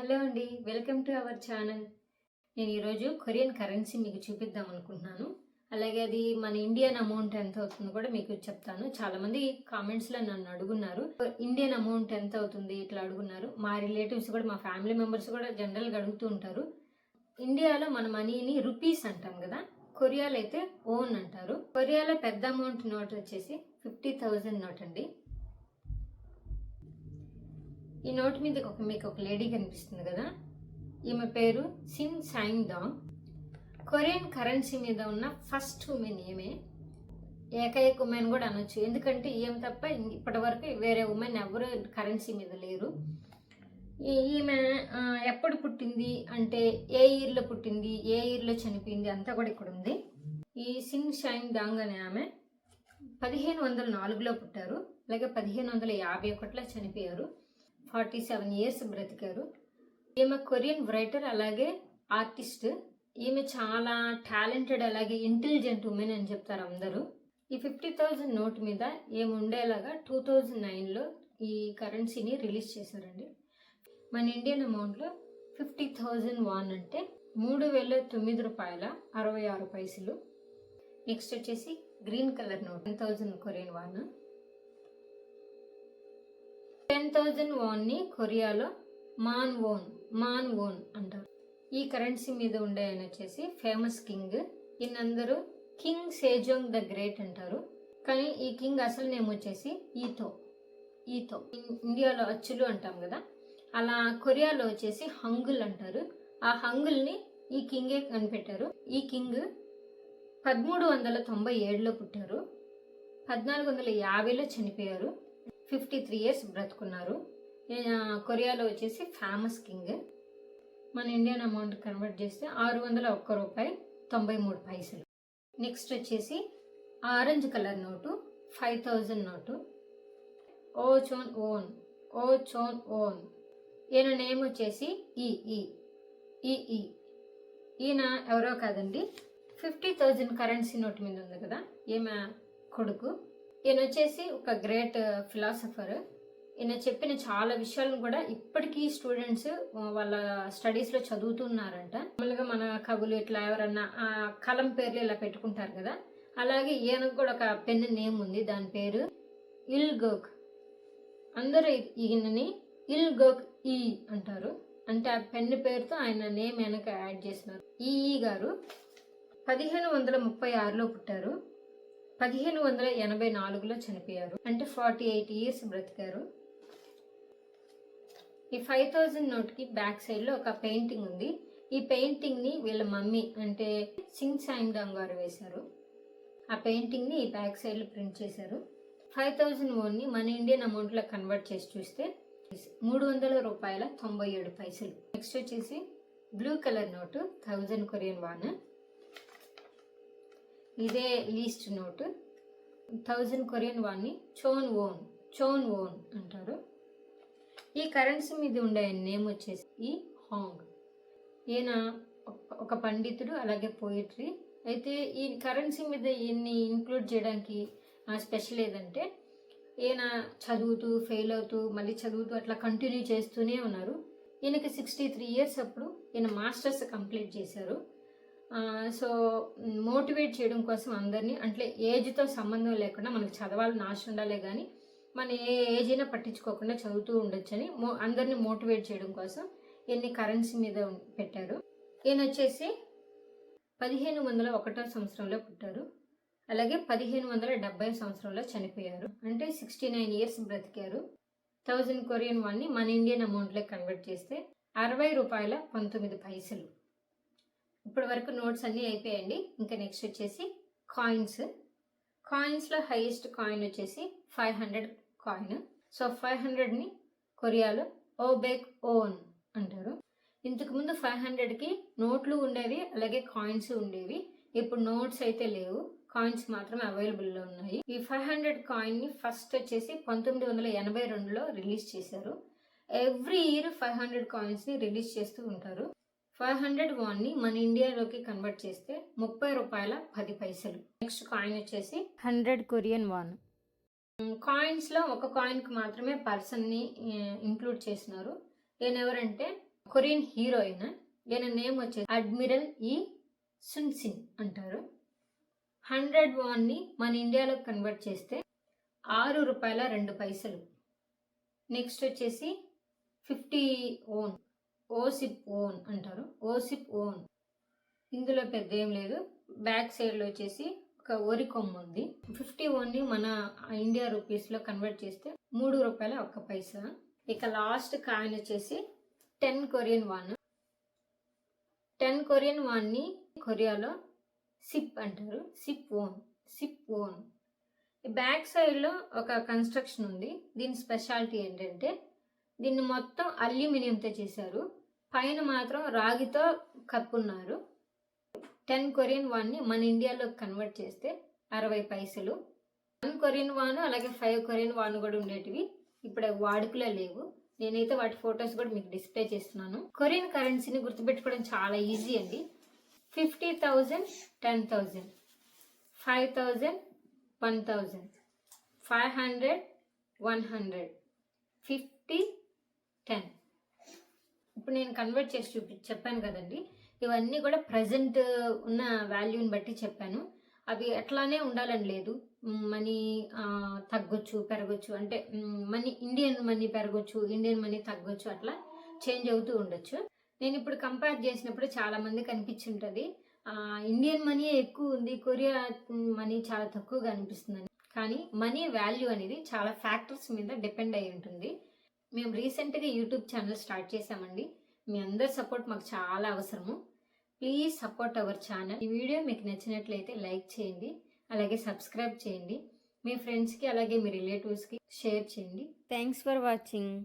Hello అండి welcome to our channel. నేను ఈరోజు కొరియన్ కరెన్సీ మీకు చూపిద్దాం అనుకుంటున్నాను. అలాగే అది మన ఇండియన్ అమౌంట్ ఎంత అవుతుందో కూడా మీకు చెప్తాను. చాలామంది కామెంట్స్లో నన్ను అడుగున్నారు ఇండియన్ అమౌంట్ ఎంత అవుతుంది? ఇట్లా అడుగున్నారు. మా రిలేటివ్స్ కూడా మా ఫ్యామిలీ మెంబర్స్ కూడా జనరల్గా అడుగుతూ ఉంటారు. ఇండియాలో మన మనీని రూపీస్ అంటాం కదా కొరియాలో అయితే ఓన్ అంటారు. కొరియాలో పెద్ద అమౌంట్ నోట్ వచ్చేసి ఫిఫ్టీ థౌజండ్ నోట్ అండి. ఈ నోట్ మీద ఒక మీకు ఒక లేడీ కనిపిస్తుంది కదా? ఈమె పేరు Shin Saimdang. Korean currency మీద ఉన్న ఫస్ట్ ఉమెన్ ఈమె. ఏకైక ఉమెన్ కూడా అనొచ్చు. ఎందుకంటే ఈమె తప్ప ఇప్పటి వరకు వేరే ఉమెన్ ఎవరు కరెన్సీ మీద లేరు. ఈ- ఈమె ఎప్పుడు పుట్టింది అంటే ఏ ఇయర్లో పుట్టింది ఏ ఇయర్లో చనిపోయింది అంతా కూడా ఇక్కడ ఉంది. ఈ సిన్ షైన్ దాంగ్ అనే ఆమె పదిహేను వందల నాలుగులో పుట్టారు. అలాగే పదిహేను వందల యాభై ఒకటిలో చనిపోయారు. ఫార్టీ సెవెన్ ఇయర్స్ బ్రతికారు. ఈమె కొరియన్ రైటర్ అలాగే ఆర్టిస్ట్. ఈమె చాలా టాలెంటెడ్ అలాగే ఇంటెలిజెంట్ ఉమెన్ అని చెప్తారు అందరూ. ఈ ఫిఫ్టీ థౌజండ్ నోట్ మీద ఏమి ఉండేలాగా టూ థౌజండ్ నైన్లో ఈ కరెన్సీని రిలీజ్ చేశారండి. మన ఇండియన్ అమౌంట్లో ఫిఫ్టీ థౌజండ్ వాన్ అంటే మూడు వేల తొమ్మిది రూపాయల అరవై ఆరు పైసలు. నెక్స్ట్ వచ్చేసి green colour note ten thousand Korean won. Ten thousand వాన్ని కొరియాలో మాన్ ఓన్ మాన్ ఓన్ అంటారు. ఈ కరెన్సీ మీద ఉండే ఆయన వచ్చేసి ఫేమస్ కింగ్ ఈయనందరూ కింగ్ సేజోంగ్ ద గ్రేట్ అంటారు. కానీ ఈ కింగ్ అసలు నేమ్ వచ్చేసి ఈతో ఈతో. ఇండియాలో అచ్చులు అంటాం కదా అలా కొరియాలో వచ్చేసి హంగుల్ అంటారు. ఆ హంగుల్ని ఈ కింగే కనిపెట్టారు. ఈ కింగ్ పదమూడు వందల తొంభై ఏడులో పుట్టారు. పద్నాలుగు వందల యాభైలో చనిపోయారు. ఫిఫ్టీ త్రీ ఇయర్స్ బ్రతుకున్నారు కొరియాలో వచ్చేసి ఫేమస్ కింగ్. మన ఇండియన్ అమౌంట్ కన్వర్ట్ చేస్తే ఆరు వందల ఒక్క రూపాయి తొంభై మూడు పైసలు. నెక్స్ట్ వచ్చేసి orange colour note five thousand note. ఓ చోన్ ఓన్ ఓ చోన్ ఓన్. ఈయన నేమ్ వచ్చేసి ఈఈ ఈఈ ఈయన ఎవరో కాదండి. ఫిఫ్టీ థౌజండ్ కరెన్సీ నోట్ మీద ఉంది కదా ఈమె కొడుకు. ఈయన వచ్చేసి ఒక గ్రేట్ ఫిలాసఫర్. ఈయన చెప్పిన చాలా విషయాలను కూడా ఇప్పటికీ స్టూడెంట్స్ వాళ్ళ స్టడీస్లో చదువుతున్నారంట. మామూలుగా మన కవులు ఇట్లా ఎవరన్నా ఆ కలం పేర్లు ఇలా పెట్టుకుంటారు కదా. అలాగే ఈయనకు కూడా ఒక పెన్ నేమ్ ఉంది దాని పేరు ఇల్ గోక్. అందరూ ఈయనని ఇల్ గోక్ ఈ అంటారు. అంటే ఆ పెన్ పేరుతో ఆయన నేమ్ వెనక యాడ్ చేసినారు. ఈఈ ఈ గారు పదిహేను వందల ముప్పై ఆరులో పుట్టారు. పదిహేను వందల ఎనభై నాలుగులో చనిపోయారు. అంటే ఫార్టీ ఎయిట్ ఇయర్స్ బ్రతికారు. ఈ ఫైవ్ థౌజండ్ నోట్కి బ్యాక్ సైడ్లో ఒక పెయింటింగ్ ఉంది. ఈ పెయింటింగ్ని వీళ్ళ మమ్మీ అంటే సింగ్ సాయిందాం గారు వేశారు. ఆ పెయింటింగ్ని ఈ బ్యాక్ సైడ్లో ప్రింట్ చేశారు. ఫైవ్ థౌజండ్ ఓన్ని మన ఇండియన్ అమౌంట్లో కన్వర్ట్ చేసి చూస్తే మూడు వందల రూపాయల తొంభై ఏడు పైసలు. నెక్స్ట్ వచ్చేసి blue colour note thousand Korean won. ఇదే లీస్ట్ నోటు థౌజండ్ కొరియన్ వాన్ని చోన్ ఓన్ చోన్ ఓన్ అంటారు. ఈ కరెన్సీ మీద ఉండే నేమ్ వచ్చేసి ఈ హాంగ్ ఈయన ఒక- ఒక పండితుడు అలాగే పోయిటరీ అయితే ఈ కరెన్సీ మీద ఈయన్ని ఇంక్లూడ్ చేయడానికి స్పెషల్ ఏదంటే ఈయన చదువుతూ ఫెయిల్ అవుతూ మళ్ళీ చదువుతూ అట్లా కంటిన్యూ చేస్తూనే ఉన్నారు. ఈయనకి సిక్స్టీ త్రీ ఇయర్స్ అప్పుడు ఈయన మాస్టర్స్ కంప్లీట్ చేశారు. సో మోటివేట్ చేయడం కోసం అందరినీ అంటే ఏజ్తో సంబంధం లేకుండా మనకు చదవాలని ఆశ ఉండాలే కానీ మన ఏ ఏజ్ అయినా పట్టించుకోకుండా చదువుతూ ఉండొచ్చని మో అందరినీ మోటివేట్ చేయడం కోసం ఎన్ని కరెన్సీ మీద పెట్టారు. ఈయన వచ్చేసి పదిహేను వందల ఒకటో సంవత్సరంలో పుట్టారు. అలాగే పదిహేను వందల డెబ్బై సంవత్సరంలో చనిపోయారు. అంటే సిక్స్టీ నైన్ ఇయర్స్ బ్రతికారు. థౌజండ్ కొరియన్ వన్ని మన ఇండియన్ అమౌంట్లో కన్వర్ట్ చేస్తే అరవై రూపాయల పంతొమ్మిది పైసలు. ఇప్పటి వరకు నోట్స్ అన్నీ అయిపోయాయండి. ఇంకా నెక్స్ట్ వచ్చేసి కాయిన్స్. కాయిన్స్లో హైయెస్ట్ కాయిన్ వచ్చేసి five hundred coin. So five హండ్రెడ్ని కొరియాలో ఓబెక్ ఓన్ అంటారు. ఇంతకుముందు ఫైవ్ హండ్రెడ్కి నోట్లు ఉండేవి అలాగే కాయిన్స్ ఉండేవి. ఇప్పుడు నోట్స్ అయితే లేవు. కాయిన్స్ మాత్రమే అవైలబుల్లో ఉన్నాయి. ఈ ఫైవ్ హండ్రెడ్ కాయిన్ని ఫస్ట్ వచ్చేసి పంతొమ్మిది వందల ఎనభై రెండులో రిలీజ్ చేశారు. ఎవ్రీ ఇయర్ ఫైవ్ హండ్రెడ్ కాయిన్స్ని రిలీజ్ చేస్తూ ఉంటారు. ఫైవ్ హండ్రెడ్ వాన్ని మన ఇండియాలోకి కన్వర్ట్ చేస్తే ముప్పై రూపాయల పది పైసలు. నెక్స్ట్ కాయిన్ వచ్చేసి హండ్రెడ్ కొరియన్ వాన్. కాయిన్స్లో ఒక కాయిన్కి మాత్రమే పర్సన్ని ఇంక్లూడ్ చేసినారు. ఎవరంటే కొరియన్ హీరోయిన్ ఈయన. నేమ్ వచ్చేసి అడ్మిరల్ ఈ సున్సిన్ అంటారు. హండ్రెడ్ వాన్ని మన ఇండియాలో కన్వర్ట్ చేస్తే ఆరు రూపాయల రెండు పైసలు. నెక్స్ట్ వచ్చేసి ఫిఫ్టీ ఓన్. ఓసిప్ ఓన్ అంటారు. ఓసిప్ ఓన్. ఇందులో పెద్ద ఏం లేదు. బ్యాక్ సైడ్లో వచ్చేసి ఒక వరి కొమ్మ ఉంది. ఫిఫ్టీ ఓన్ని మన ఇండియా రూపీస్లో కన్వర్ట్ చేస్తే మూడు రూపాయల ఒక్క పైసా. ఇక లాస్ట్ కాయిన్ వచ్చేసి ten Korean won. Ten Korean వాన్ని కొరియాలో సిప్ అంటారు. సిప్ ఓన్. సిప్ ఓన్. బ్యాక్ సైడ్లో ఒక కన్స్ట్రక్షన్ ఉంది. దీని స్పెషాలిటీ ఏంటంటే దీన్ని మొత్తం అల్యూమినియంతో చేశారు. పైన మాత్రం రాగితో కప్పున్నారు. టెన్ కొరియన్ వాన్ని మన ఇండియాలో కన్వర్ట్ చేస్తే అరవై పైసలు. వన్ కొరియన్ వాన్ అలాగే ఫైవ్ కొరియన్ వాన్ కూడా ఉండేటివి. ఇప్పుడు అవి వాడుకలో లేవు. నేనైతే వాటి ఫొటోస్ కూడా మీకు డిస్ప్లే చేస్తున్నాను. కొరియన్ కరెన్సీని గుర్తుపెట్టుకోవడం చాలా ఈజీ అండి. Fifty thousand ten thousand. Five thousand one thousand. Five hundred one hundred. Fifty ten. ఇప్పుడు నేను కన్వర్ట్ చేసి చూపి చెప్పాను కదండి. ఇవన్నీ కూడా ప్రజెంట్ ఉన్న వాల్యూని బట్టి చెప్పాను. అవి ఎట్లానే ఉండాలని లేదు. మనీ తగ్గొచ్చు పెరగొచ్చు. అంటే మనీ ఇండియన్ మనీ పెరగొచ్చు ఇండియన్ మనీ తగ్గొచ్చు అట్లా చేంజ్ అవుతూ ఉండొచ్చు. నేను ఇప్పుడు కంపేర్ చేసినప్పుడు చాలా మందికి అనిపించుంటుంది ఇండియన్ మనీ ఎక్కువ ఉంది కొరియా మనీ చాలా తక్కువగా అనిపిస్తుందని. కానీ మనీ వాల్యూ అనేది చాలా ఫ్యాక్టర్స్ మీద డిపెండ్ అయి ఉంటుంది. మేము రీసెంట్గా యూట్యూబ్ ఛానల్ స్టార్ట్ చేసామండి మీ అందరి సపోర్ట్ మాకు చాలా అవసరము. Please support our channel. ఈ వీడియో మీకు నచ్చినట్లయితే లైక్ చేయండి. అలాగే సబ్స్క్రైబ్ చేయండి. మీ ఫ్రెండ్స్కి అలాగే మీ రిలేటివ్స్కి షేర్ చేయండి. Thanks for watching.